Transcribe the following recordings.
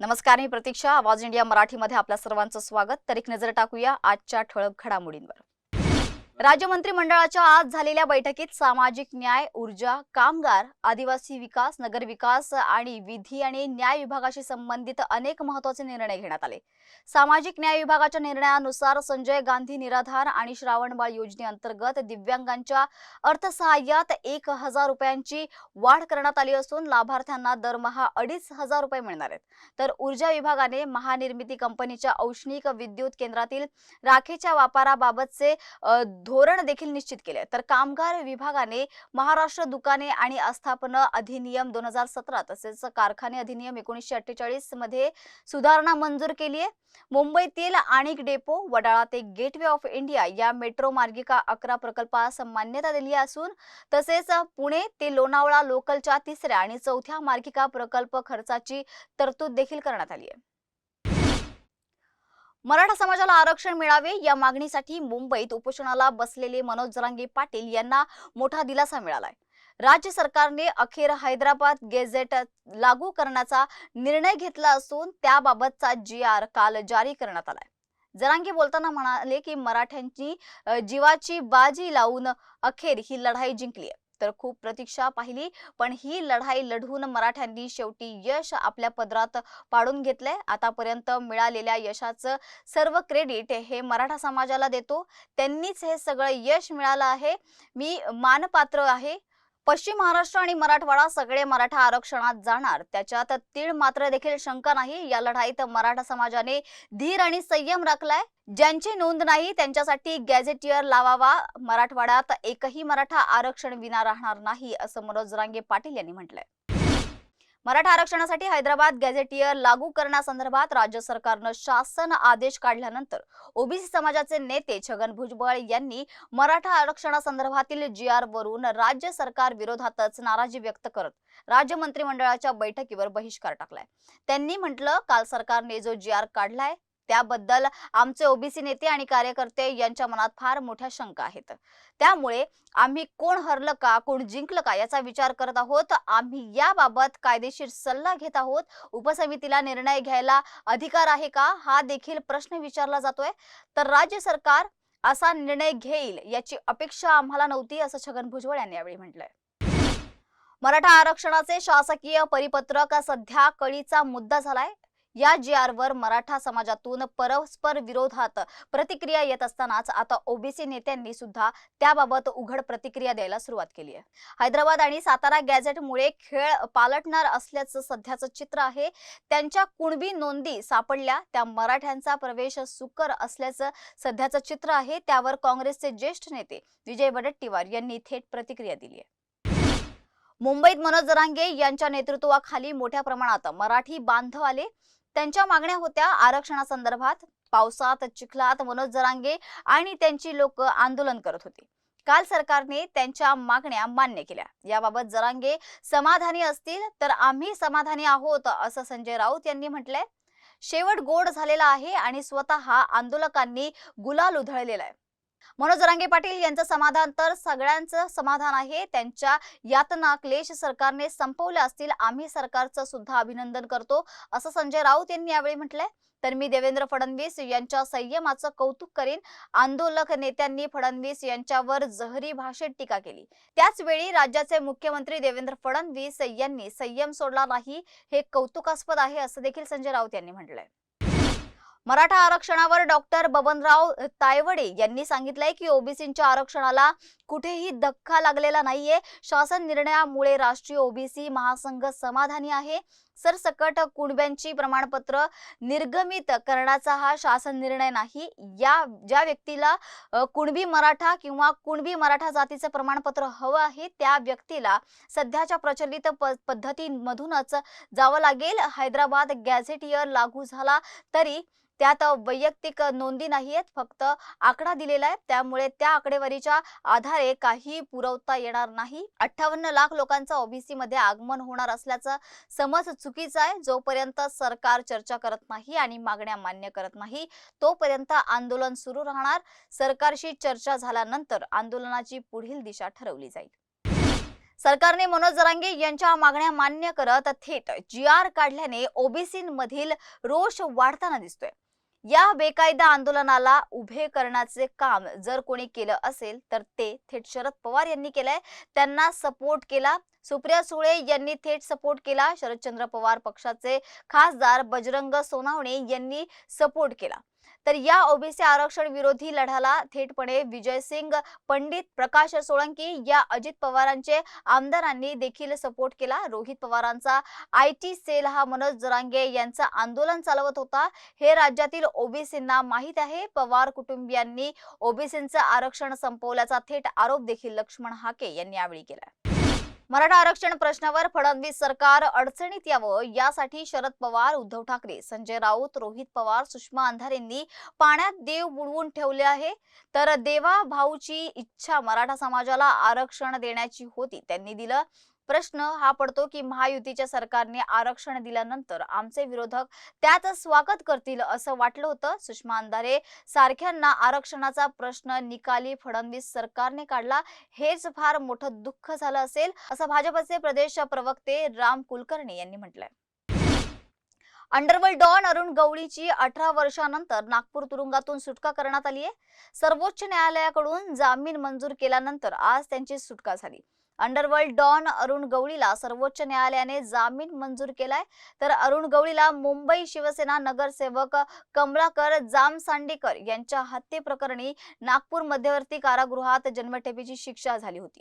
नमस्कार मी प्रतीक्षा. आवाज इंडिया मराठीमध्ये आपल्या सर्वांचं स्वागत. तर एक नजर टाकूया आजच्या ठळक घडामोडींवर. राज्य मंत्रिमंडळाच्या आज झालेल्या बैठकीत सामाजिक न्याय ऊर्जा कामगार आदिवासी विकास नगर विकास आणि विधी आणि न्याय विभागाशी संबंधित अनेक महत्त्वाचे निर्णय घेण्यात आले. सामाजिक न्याय विभागाच्या निर्णयानुसार संजय गांधी निराधार आणि श्रावणबाळ योजनेअंतर्गत दिव्यांगांच्या अर्थसहाय्यात एक हजार रुपयांची वाढ करण्यात आली असून लाभार्थ्यांना दरमहा अडीच हजार रुपये मिळणार आहेत. तर ऊर्जा विभागाने महानिर्मिती कंपनीच्या औष्णिक विद्युत केंद्रातील राखेच्या वापराबाबतचे धोरण देखील निश्चित केले तर कामगार विभागाने महाराष्ट्र दुकाने आणि आस्थापना अधिनियम दोन हजार सतरा तसेच कारखाने अधिनियम एकोणीसशे अठ्ठेचाळीसमध्ये सुधारणा मंजूर केली आहे मुंबईतील आणिक डेपो वडाळा ते गेटवे ऑफ इंडिया या मेट्रो मार्गिका अकरा प्रकल्पास मान्यता दिली असून तसेच पुणे ते लोणावळा लोकलच्या तिसऱ्या आणि चौथ्या मार्गिका प्रकल्प खर्चाची तरतूद देखील करण्यात आली आहे मराठा समाजाला आरक्षण मिळावे या मागणीसाठी मुंबईत उपोषणाला बसलेले मनोज जरांगे पाटील यांना मोठा दिलासा मिळालाय. राज्य सरकारने अखेर हैदराबाद गेझेट लागू करण्याचा निर्णय घेतला असून त्याबाबतचा जी आर काल जारी करण्यात आलाय. जरांगे बोलताना म्हणाले की मराठ्यांची जीवाची बाजी लावून अखेर ही लढाई जिंकली आहे तर खूप प्रतीक्षा पाहिली. पण ही लढाई लढून मराठ्यांनी शेवटी यश आपल्या पदरात पाडून घेतलंय. आतापर्यंत मिळालेल्या यशाचं सर्व क्रेडिट हे मराठा समाजाला देतो. त्यांनीच हे सगळं यश मिळालं आहे. मी मानपात्र आहे. पश्चिम महाराष्ट्र आणि मराठवाडा सगळे मराठा आरक्षणात जाणार. त्याच्यात तीळ मात्र देखील शंका नाही. या लढाईत मराठा समाजाने धीर आणि संयम राखलाय. ज्यांची नोंद नाही त्यांच्यासाठी गॅझेटियर लावावा. मराठवाड्यात एकही मराठा आरक्षण विना राहणार नाही असं मनोज रांगे पाटील यांनी म्हटलंय. मराठा आरक्षणासाठी हैदराबाद गॅझेटियर लागू करण्यासंदर्भात राज्य सरकारनं शासन आदेश काढल्यानंतर ओबीसी समाजाचे नेते छगन भुजबळ यांनी मराठा आरक्षणासंदर्भातील जी आर वरून राज्य सरकार विरोधातच नाराजी व्यक्त करत राज्य मंत्रिमंडळाच्या बैठकीवर बहिष्कार टाकलाय. त्यांनी म्हटलं काल सरकारने जो जी आर काढलाय त्याबद्दल आमचे ओबीसी नेते आणि कार्यकर्ते यांच्या मनात फार मोठ्या शंका आहेत. त्यामुळे आम्ही कोण हरलं का कोण जिंकलं का याचा विचार करत आहोत. आम्ही याबाबत कायदेशीर सल्ला घेत आहोत. उपसमितीला निर्णय घ्यायला अधिकार आहे का हा देखील प्रश्न विचारला जातोय. तर राज्य सरकार असा निर्णय घेईल याची अपेक्षा आम्हाला नव्हती असं छगन भुजबळ यांनी यावेळी म्हटलंय. मराठा आरक्षणाचे शासकीय परिपत्रक सध्या कळीचा मुद्दा झालाय. या जी आर वर मराठा समाजातून परस्पर विरोधात प्रतिक्रिया येत असतानाच आता ओबीसी नेत्यांनी सुद्धा त्याबाबत उघड प्रतिक्रिया द्यायला सुरुवात केली आहे. हैदराबाद आणि सातारा गॅझेटमुळे खेळ पालटणार असल्याचं सध्याचं चित्र आहे. त्यांच्या कुणबी नोंदी सापडल्या त्या मराठ्यांचा प्रवेश सुकर असल्याचं सध्याचं चित्र आहे. त्यावर काँग्रेसचे ज्येष्ठ नेते विजय वडट्टीवार यांनी थेट प्रतिक्रिया दिली आहे. मुंबईत मनोज जरांगे यांच्या नेतृत्वाखाली मोठ्या प्रमाणात मराठी बांधव आले. त्यांच्या मागण्या होत्या. आरक्षणासंदर्भात पावसात चिखलात मनोज जरांगे आणि त्यांची लोक आंदोलन करत होते. काल सरकारने त्यांच्या मागण्या मान्य केल्या. याबाबत जरांगे समाधानी असतील तर आम्ही समाधानी आहोत असं संजय राऊत यांनी म्हटलंय. शेवट गोड झालेला आहे आणि स्वतः आंदोलकांनी गुलाल उधळलेला आहे. मनोज जरांगे पाटील यांचं समाधान तर सगळ्यांचं समाधान आहे. त्यांच्या यातना क्लेश सरकारने संपवल्या असतील. आम्ही सरकारचं सुद्धा अभिनंदन करतो. असं संजय राऊत यांनी यावेळी म्हटलंय. तर मी देवेंद्र फडणवीस यांच्या संयमाचं कौतुक करीन. आंदोलक नेत्यांनी फडणवीस यांच्यावर जहरी भाषेत टीका केली. त्याचवेळी राज्याचे मुख्यमंत्री देवेंद्र फडणवीस यांनी संयम सोडला नाही हे कौतुकास्पद आहे असं देखील संजय राऊत यांनी म्हटलंय. मराठा आरक्षणावर डॉक्टर बबनराव तायवडे यांनी सांगितलंय की ओबीसीच्या आरक्षणाला कुठेही धक्का लागलेला नाहीये. शासन निर्णयामुळे राष्ट्रीय ओबीसी महासंघ समाधानी आहे. सरसकट कुणब्यांची प्रमाणपत्र निर्गमित करण्याचा हा शासन निर्णय नाही. या ज्या व्यक्तीला कुणबी मराठा किंवा कुणबी मराठा जातीचं प्रमाणपत्र हवं आहे त्या व्यक्तीला सध्याच्या प्रचलित प- पद्धतींमधूनच जावं लागेल. हैदराबाद गॅझेट इयर लागू झाला तरी त्यात वैयक्तिक नोंदी नाही आहेत फक्त आकडा दिलेला आहे. त्यामुळे त्या आकडेवारीच्या आधारे काही पुरवता येणार नाही. अठ्ठावन्न लाख लोकांचं ओबीसी मध्ये आगमन होणार असल्याचं समज चुकीचा आहे. जोपर्यंत सरकार चर्चा करत नाही आणि मागण्या मान्य करत नाही तोपर्यंत आंदोलन सुरू राहणार. सरकारशी चर्चा झाल्यानंतर आंदोलनाची पुढील दिशा ठरवली जाईल. सरकारने मनोज जरांगे यांच्या मागण्या मान्य करत थेट जी आर काढल्याने ओबीसीमधील रोष वाढताना दिसतोय. या बेकायदा आंदोलनाला उभे करण्याचे काम जर कोणी केलं असेल तर ते थेट शरद पवार यांनी केलंय. त्यांना सपोर्ट केला. सुप्रिया सुळे यांनी थेट सपोर्ट केला. शरदचंद्र पवार पक्षाचे खासदार बजरंग सोनावणे यांनी सपोर्ट केला. तर या ओबीसी आरक्षण विरोधी लढ्याला थेटपणे विजयसिंग पंडित प्रकाश सोळंकी या अजित पवारांचे आमदारांनी देखील सपोर्ट केला. रोहित पवारांचा आय टी सेल हा मनोज जरांगे यांचं आंदोलन चालवत होता. हे राज्यातील ओबीसींना माहीत आहे. पवार कुटुंबियांनी ओबीसींचं आरक्षण संपवल्याचा थेट आरोप देखील लक्ष्मण हाके यांनी यावेळी केला मराठा आरक्षण प्रश्नावर फडणवीस सरकार अडचणीत यावं यासाठी शरद पवार उद्धव ठाकरे संजय राऊत रोहित पवार सुषमा अंधारेंनी पाण्यात देव बुडवून ठेवले आहे. तर देवा भाऊची इच्छा मराठा समाजाला आरक्षण देण्याची होती त्यांनी दिलं. प्रश्न हा पडतो की महायुतीच्या सरकारने आरक्षण दिल्यानंतर आमचे विरोधक त्यात स्वागत करतील असं वाटलं होतं. सुषमा अंधारे सारख्यांना आरक्षणाचा प्रश्न निकाली फडणवीस सरकारने काढला. हेच फार मोठं दुःख झालं असेल असं भाजपचे प्रदेश प्रवक्ते राम कुलकर्णी यांनी म्हटलंय. अंडरवर्ल्ड डॉन अरुण गवळीची अठरा वर्षानंतर नागपूर तुरुंगातून सुटका करण्यात आली आहे सर्वोच्च न्यायालयाकडून जामीन मंजूर केल्यानंतर आज त्यांची सुटका झाली. अंडरवर्ल्ड डॉन अरुण गवळीला सर्वोच्च न्यायालयाने जामीन मंजूर केलाय. तर अरुण गवळीला मुंबई शिवसेना नगरसेवक कमलाकर जामसांडेकर यांच्या हत्येप्रकरणी नागपूर मध्यवर्ती कारागृहात जन्मठेपीची शिक्षा झाली होती.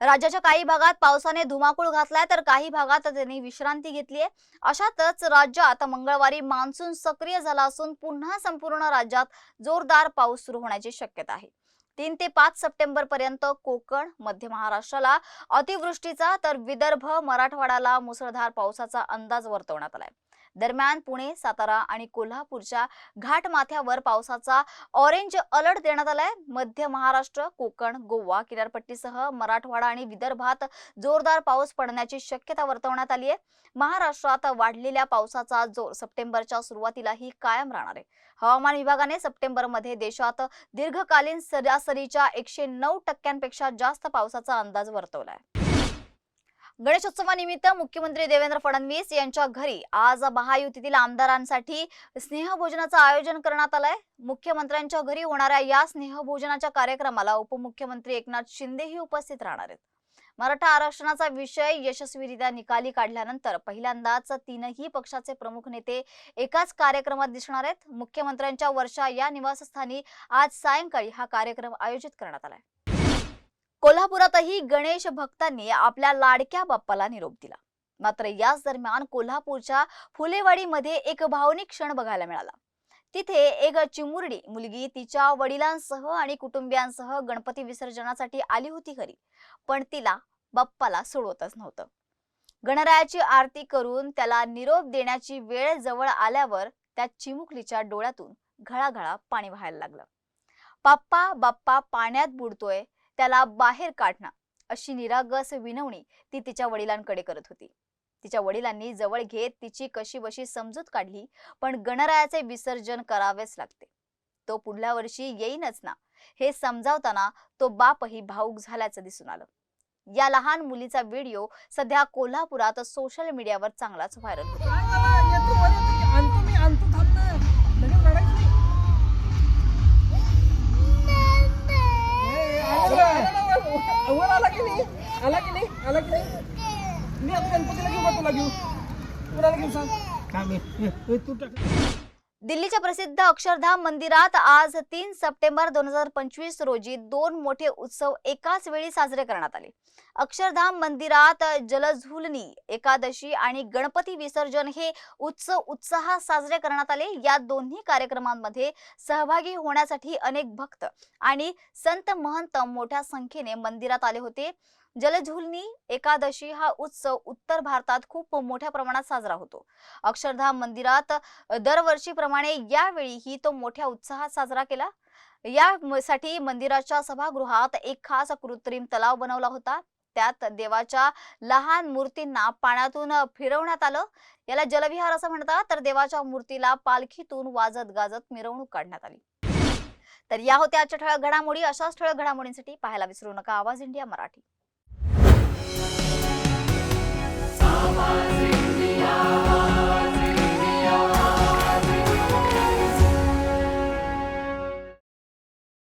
राज्याच्या काही भागात पावसाने धुमाकूळ घातलाय तर काही भागात त्यांनी विश्रांती घेतली आहे अशातच राज्यात मंगळवारी मान्सून सक्रिय झाला असून पुन्हा संपूर्ण राज्यात जोरदार पाऊस सुरू होण्याची शक्यता आहे. तीन ते पाच सप्टेंबर पर्यंत कोकण मध्य महाराष्ट्राला अतिवृष्टीचा तर विदर्भ मराठवाड्याला मुसळधार पावसाचा अंदाज वर्तवण्यात आलाय. दरम्यान पुणे सातारा आणि कोल्हापूरच्या घाटमाथ्यावर पावसाचा ऑरेंज अलर्ट देण्यात आलाय. मध्य महाराष्ट्र कोकण गोवा किनारपट्टीसह मराठवाडा आणि विदर्भात जोरदार पाऊस पडण्याची शक्यता वर्तवण्यात आली आहे. महाराष्ट्रात वाढलेल्या पावसाचा जोर सप्टेंबरच्या सुरुवातीलाही कायम राहणार आहे. हवामान विभागाने सप्टेंबरमध्ये देशात दीर्घकालीन सरासरीच्या एकशे नऊ टक्क्यांपेक्षा जास्त पावसाचा अंदाज वर्तवलाय. गणेशोत्सवानिमित्त मुख्यमंत्री देवेंद्र फडणवीस यांच्या घरी आज महायुतीतील आमदारांसाठी स्नेहभोजनाचं आयोजन करण्यात आलंय. मुख्यमंत्र्यांच्या घरी होणाऱ्या या स्नेहभोजनाच्या कार्यक्रमाला उपमुख्यमंत्री एकनाथ शिंदेही उपस्थित राहणार आहेत. मराठा आरक्षणाचा विषय यशस्वीरित्या निकाली काढल्यानंतर पहिल्यांदाच तीनही पक्षाचे प्रमुख नेते एकाच कार्यक्रमात दिसणार आहेत. मुख्यमंत्र्यांच्या वर्षा या निवासस्थानी आज सायंकाळी हा कार्यक्रम आयोजित करण्यात आलाय. कोल्हापुरातही गणेश भक्तांनी आपल्या लाडक्या बाप्पाला निरोप दिला. मात्र याच दरम्यान कोल्हापूरच्या फुलेवाडीमध्ये एक भावनिक क्षण बघायला मिळाला. तिथे एक चिमुरडी मुलगी तिच्या वडिलांसह आणि कुटुंबियांसह गणपती विसर्जनासाठी आली होती घरी पण तिला बाप्पाला सोडवतच नव्हतं. गणरायाची आरती करून त्याला निरोप देण्याची वेळ जवळ आल्यावर त्या चिमुकलीच्या डोळ्यातून घळाघळा पाणी व्हायला लागलं. बाप्पा बाप्पा पाण्यात बुडतोय. त्याला बाहेर काढणं अशी निरागस विनवणी ती तिच्या वडिलांकडे करत होती. तिच्या वडिलांनी जवळ घेत तिची कशी बशी समजूत काढली पण गणरायाचे विसर्जन करावेच लागते. तो पुढल्या वर्षी येईनच ना हे समजावताना तो बापही भाऊक झाल्याचं दिसून आलं. या लहान मुलीचा व्हिडिओ सध्या कोल्हापुरात सोशल मीडियावर चांगलाच व्हायरल होतो दिल्लीच्या प्रसिद्ध अक्षरधाम मंदिरात आज तीन सप्टेंबर दोन हजार पंचवीस रोजी दोन मोठे उत्सव एकाच वेळी साजरे करण्यात आले. अक्षरधाम मंदिरात जलझुलनी एकादशी आणि गणपती विसर्जन हे उत्सव उत्साहात साजरे करण्यात आले. या दोन्ही कार्यक्रमांमध्ये सहभागी होण्यासाठी अनेक भक्त आणि संत महंत मोठ्या संख्येने मंदिरात आले होते. जलझुलनी एकादशी हा उत्सव उत्तर भारतात खूप मोठ्या प्रमाणात साजरा होतो. अक्षरधाम मंदिरात दरवर्षीप्रमाणे यावेळीही तो मोठ्या उत्साहात साजरा केला. या साठी मंदिराच्या सभागृहात एक खास कृत्रिम तलाव बनवला होता. त्यात देवाच्या लहान मूर्तींना पाण्यातून फिरवण्यात आलं. याला जलविहार असं म्हणतात. तर देवाच्या मूर्तीला पालखीतून वाजत गाजत मिरवणूक काढण्यात आली. तर या होत्या आजच्या ठळक घडामोडी. अशाच ठळक घडामोडींसाठी पाहायला विसरू नका. आवाज इंडिया मराठी. слава земля.